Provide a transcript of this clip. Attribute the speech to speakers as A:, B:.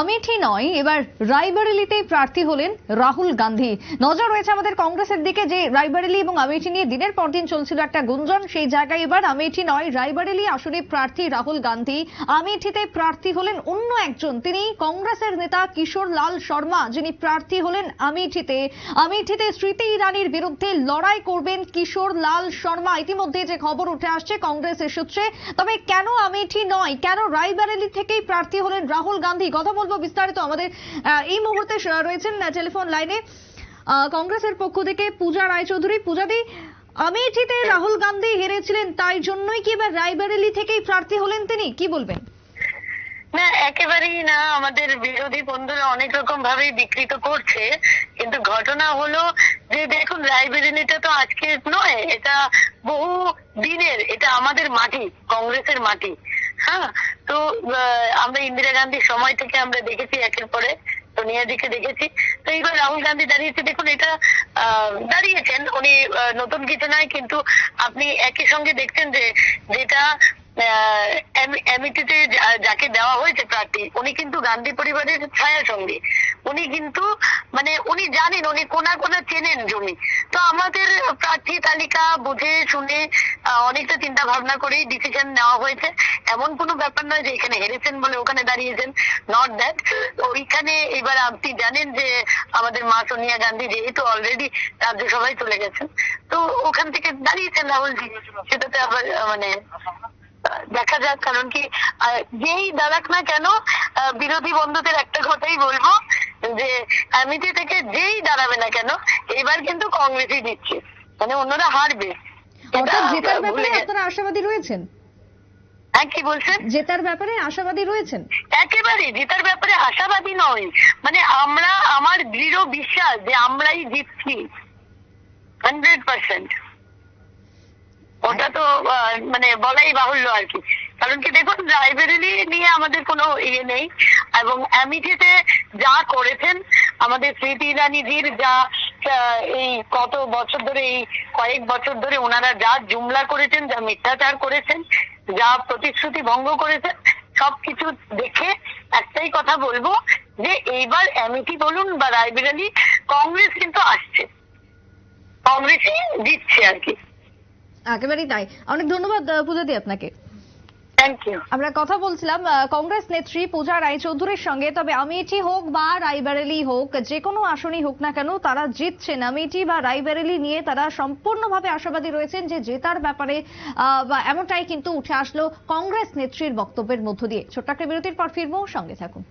A: আমেঠি নয়, এবার রায়বারেলিতেই প্রার্থী হলেন রাহুল গান্ধী। নজর রয়েছে আমাদের কংগ্রেসের দিকে, যে রায়বারেলি এবং আমেঠি নিয়ে দিনের পর দিন চলছিল একটা গুঞ্জন, সেই জায়গায় এবার আমেঠি নয়, রায়বারেলি আসনে প্রার্থী রাহুল গান্ধী। আমেঠিতে প্রার্থী হলেন অন্য একজন, তিনি কংগ্রেসের নেতা কিশোর লাল শর্মা, যিনি প্রার্থী হলেন আমেঠিতে। আমেঠিতে স্মৃতি ইরানির বিরুদ্ধে লড়াই করবেন কিশোর লাল শর্মা। ইতিমধ্যে যে খবর উঠে আসছে কংগ্রেসের সূত্রে তবে কেন আমেঠি নয়, কেন রায়বারেলি থেকেই প্রার্থী হলেন রাহুল গান্ধী? কথা বলব বিস্তারিত আমাদের এই মুহূর্তে রয়েছেন টেলিফোন লাইনে কংগ্রেসের পক্ষ থেকে পূজা রায়চৌধুরী। পূজাদি আমেঠিতে রাহুল গান্ধী হেরেছিলেন, তাই জন্যই কি এবার রায়বারেলি থেকেই প্রার্থী হলেন তিনি? কি বলবেন?
B: না, একেবারেই না। আমাদের বিরোধী বন্ধুরা অনেক রকম ভাবে বিকৃত করছে। কিন্তু ঘটনা হলো যে, দেখুন, রায়বেরেলিটা তো আজকে নয়, এটা বহু দিনের, এটা আমাদের মাটি, কংগ্রেসের মাটি। হ্যাঁ তো আমরা ইন্দিরা গান্ধীর সময় থেকে আমরা দেখেছি একের পরে সোনিয়াজিকে দেখেছি। তো এইবার রাহুল গান্ধী দাঁড়িয়েছে, দেখুন এটা দাঁড়িয়েছেন। উনি নতুন কিছু নয়, কিন্তু আপনি একই সঙ্গে দেখছেন যে, যেটা এমিটিতে যাকে দেওয়া হয়েছে প্রার্থী, উনি কিন্তু গান্ধী পরিবারের ছায়া সঙ্গী উনি কিন্তু মানে উনি জানেন, উনি কোনা কোনা চেনেন জমি। তো আমাদের প্রার্থী তালিকা বুঝে শুনে অনেকটা চিন্তা ভাবনা করেই ডিসিশন নেওয়া হয়েছে। এমন কোনো ব্যাপার নয় যে এখানে হেরেছেন বলে ওখানে দাঁড়িয়েছেন নট দ্যাট ওইখানে এবার আপনি জানেন যে আমাদের মা সোনিয়া গান্ধী যেহেতু অলরেডি রাজ্যসভায় চলে গেছেন, তো ওখান থেকে দাঁড়িয়েছেন রাহুলজি। সেটাতে আবার মানে দেখা যাক কারণ কি যেই দাঁড়াক না কেন বিরোধী বন্ধুদের একটা কথাই বলব যে আমিতি থেকে যেই দাঁড়াবে না কেন এবার কিন্তু কংগ্রেসই দিচ্ছে। মানে অন্যরা হারবে।
A: অর্থাৎ জেতার ব্যাপারে আপনারা আশাবাদী রয়েছেন?
B: হ্যাঁ কি বলছেন?
A: জেতার ব্যাপারে আশাবাদী রয়েছেন?
B: একেবারে জেতার ব্যাপারে আশাবাদী নয় মানে আমরা আমার দৃঢ় বিশ্বাস যে আমরাই জিতছি। হান্ড্রেড পার্সেন্ট ওটা তো মানে বলাই বাহুল্য আর কি। কারণ কি দেখুন রায়বেরেলি নিয়ে আমাদের কোনো ইয়ে নেই। এবং অ্যামিটিতে যা করেছেন, আমাদের স্মৃতি ইরানিজির যা এই কত বছর ধরে, এই কয়েক বছর ধরে ওনারা যা জুমলা করেছেন, যা মিথ্যাচার করেছেন, যা প্রতিশ্রুতি ভঙ্গ করেছেন, সবকিছু দেখে একটাই কথা বলব যে এইবার অ্যামিটি বলুন বা রায়বেরেলি কংগ্রেস কিন্তু আসছে। কংগ্রেসই জিতছে আর কি।
A: একেবারেই তাই। অনেক ধন্যবাদ পূজাদি আপনাকে। আমরা কথা বলছিলাম কংগ্রেস নেত্রী পূজা রায়চৌধুরীর সঙ্গে। তবে আমেঠি হোক বা রায়বেরেলি হোক যে কোনো আসনই হোক না কেন তারা জিতছেন। আমেঠি বা রায়বেরেলি নিয়ে তারা সম্পূর্ণভাবে আশাবাদী রয়েছেন যে জেতার ব্যাপারে আহ, বা এমনটাই কিন্তু উঠে আসলো কংগ্রেস নেত্রীর বক্তব্যের মধ্য দিয়ে। ছোট্ট একটা বিরতির পর ফিরবো সঙ্গে থাকুন।